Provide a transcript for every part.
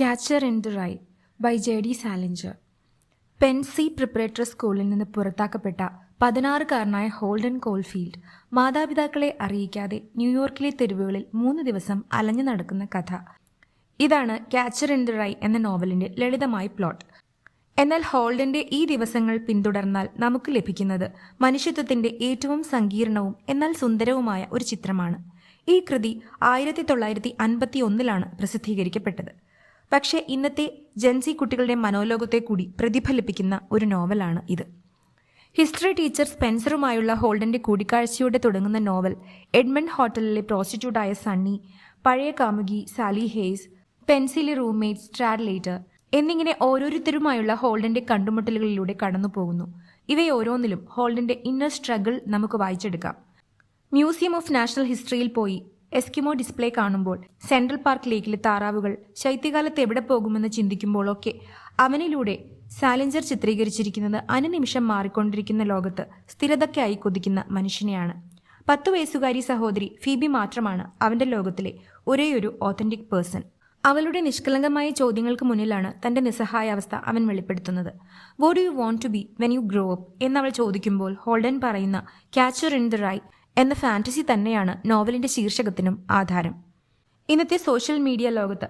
Catcher in the rye by J D Salinger Pencey preparatory സ്കൂളിൽ നിന്ന് പുറത്താക്കപ്പെട്ട പതിനാറുകാരനായ ഹോൾഡൻ coalfield മാതാപിതാക്കളെ അറിയിക്കാതെ ന്യൂയോർക്കിലെ തെരുവുകളിൽ മൂന്ന് ദിവസം അലഞ്ഞു നടക്കുന്ന കഥ. ഇതാണ് ക്യാച്ചർ ഇൻ ദ റൈ എന്ന നോവലിന്റെ ലളിതമായ പ്ലോട്ട്. എന്നാൽ ഹോൾഡന്റെ ഈ ദിവസങ്ങൾ പിന്തുടർന്നാൽ നമുക്ക് ലഭിക്കുന്നത് മനുഷ്യത്വത്തിന്റെ ഏറ്റവും സങ്കീർണവും എന്നാൽ സുന്ദരവുമായ ഒരു ചിത്രമാണ്. ഈ കൃതി ആയിരത്തി തൊള്ളായിരത്തി അൻപത്തി ഒന്നിലാണ് പ്രസിദ്ധീകരിക്കപ്പെട്ടത്. പക്ഷേ ഇന്നത്തെ ജൻസി കുട്ടികളുടെ മനോലോകത്തെ കൂടി പ്രതിഫലിപ്പിക്കുന്ന ഒരു നോവലാണ് ഇത്. ഹിസ്റ്ററി ടീച്ചർ സ്പെൻസറുമായുള്ള ഹോൾഡന്റെ കൂടിക്കാഴ്ചയോടെ തുടങ്ങുന്ന നോവൽ എഡ്മണ്ട് ഹോട്ടലിലെ പ്രോസ്റ്റിറ്റ്യൂട്ടായ സണ്ണി പഴയ കാമുകി സാലി ഹേസ് പെൻസിലി റൂംമേറ്റ് സ്ട്രാഡ്ലേറ്റർ എന്നിങ്ങനെ ഓരോരുത്തരുമായുള്ള ഹോൾഡന്റെ കണ്ടുമുട്ടലുകളിലൂടെ കടന്നു പോകുന്നു ഇവയോരോന്നിലും ഹോൾഡന്റെ ഇന്നർ സ്ട്രഗിൾ നമുക്ക് വായിച്ചെടുക്കാം. മ്യൂസിയം ഓഫ് നാഷണൽ ഹിസ്റ്ററിയിൽ പോയി എസ്കിമോ ഡിസ്പ്ലേ കാണുമ്പോൾ സെൻട്രൽ പാർക്ക് ലേക്കിലെ താറാവുകൾ ശൈത്യകാലത്ത് എവിടെ പോകുമെന്ന് ചിന്തിക്കുമ്പോഴൊക്കെ അവനിലൂടെ സാലഞ്ചർ ചിത്രീകരിച്ചിരിക്കുന്നത് അനുനിമിഷം മാറിക്കൊണ്ടിരിക്കുന്ന ലോകത്ത് സ്ഥിരതയ്ക്കായി കൊതിക്കുന്ന മനുഷ്യനെയാണ്. പത്തു വയസ്സുകാരി സഹോദരി ഫീബി മാത്രമാണ് അവന്റെ ലോകത്തിലെ ഒരേയൊരു ഓത്തന്റിക് പേഴ്സൺ അവളുടെ നിഷ്കളങ്കമായ ചോദ്യങ്ങൾക്ക് മുന്നിലാണ് തന്റെ നിസ്സഹായാവസ്ഥ അവൻ വെളിപ്പെടുത്തുന്നത്. What you want to be when you grow up എന്നവൾ ചോദിക്കുമ്പോൾ ഹോൾഡൻ പറയുന്ന ക്യാച്ചർ ഇൻ ദ റൈ എന്ന ഫാന്റസി തന്നെയാണ് നോവലിന്റെ ശീർഷകത്തിനും ആധാരം. ഇന്നത്തെ സോഷ്യൽ മീഡിയ ലോകത്ത്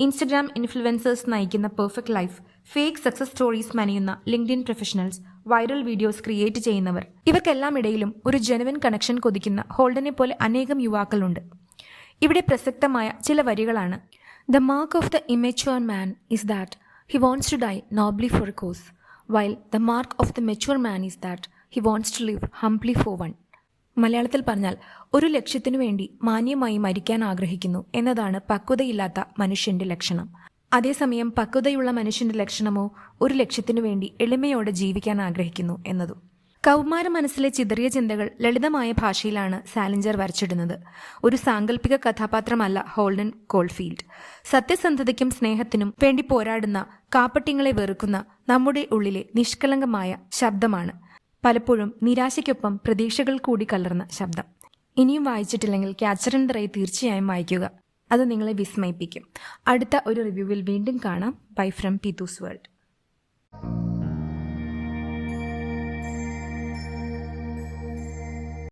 ഇൻസ്റ്റഗ്രാം ഇൻഫ്ലുവൻസേഴ്സ് നയിക്കുന്ന perfect life fake success stories മെനയുന്ന LinkedIn professionals viral videos create ചെയ്യുന്നവർ ഇവർക്കെല്ലാം ഇടയിലും ഒരു ജനുവൻ കണക്ഷൻ കൊതിക്കുന്ന ഹോൾഡനെ പോലെ അനേകം യുവാക്കളുണ്ട്. ഇവിടെ പ്രസക്തമായ ചില വരികളാണ്. The mark of the immature man is that he wants to die nobly for cause while the mark of the mature man is that he wants to live humbly for one മലയാളത്തിൽ പറഞ്ഞാൽ ഒരു ലക്ഷ്യത്തിനു വേണ്ടി മാന്യമായി മരിക്കാൻ ആഗ്രഹിക്കുന്നു എന്നതാണ് പക്വതയില്ലാത്ത മനുഷ്യന്റെ ലക്ഷണം. അതേസമയം പക്വതയുള്ള മനുഷ്യന്റെ ലക്ഷണമോ ഒരു ലക്ഷ്യത്തിനു വേണ്ടി എളിമയോടെ ജീവിക്കാൻ ആഗ്രഹിക്കുന്നു എന്നതും. കൗമാര മനസ്സിലെ ചിതറിയ ചിന്തകൾ ലളിതമായ ഭാഷയിലാണ് സാലഞ്ചർ വരച്ചിടുന്നത്. ഒരു സാങ്കല്പിക കഥാപാത്രമല്ല ഹോൾഡൻ കോൾഫീൽഡ്. സത്യസന്ധതയ്ക്കും സ്നേഹത്തിനും വേണ്ടി പോരാടുന്ന കാപ്പട്ടിങ്ങളെ വെറുക്കുന്ന നമ്മുടെ ഉള്ളിലെ നിഷ്കളങ്കമായ ശബ്ദമാണ്. പലപ്പോഴും നിരാശയ്ക്കൊപ്പം പ്രതീക്ഷകൾ കൂടി കലർന്ന ശബ്ദം. ഇനിയും വായിച്ചിട്ടില്ലെങ്കിൽ ക്യാച്ചർ ആൻഡ് റൈ തീർച്ചയായും വായിക്കുക. അത് നിങ്ങളെ വിസ്മയിപ്പിക്കും. അടുത്ത ഒരു റിവ്യൂവിൽ വീണ്ടും കാണാം. Bye from Peethu's world.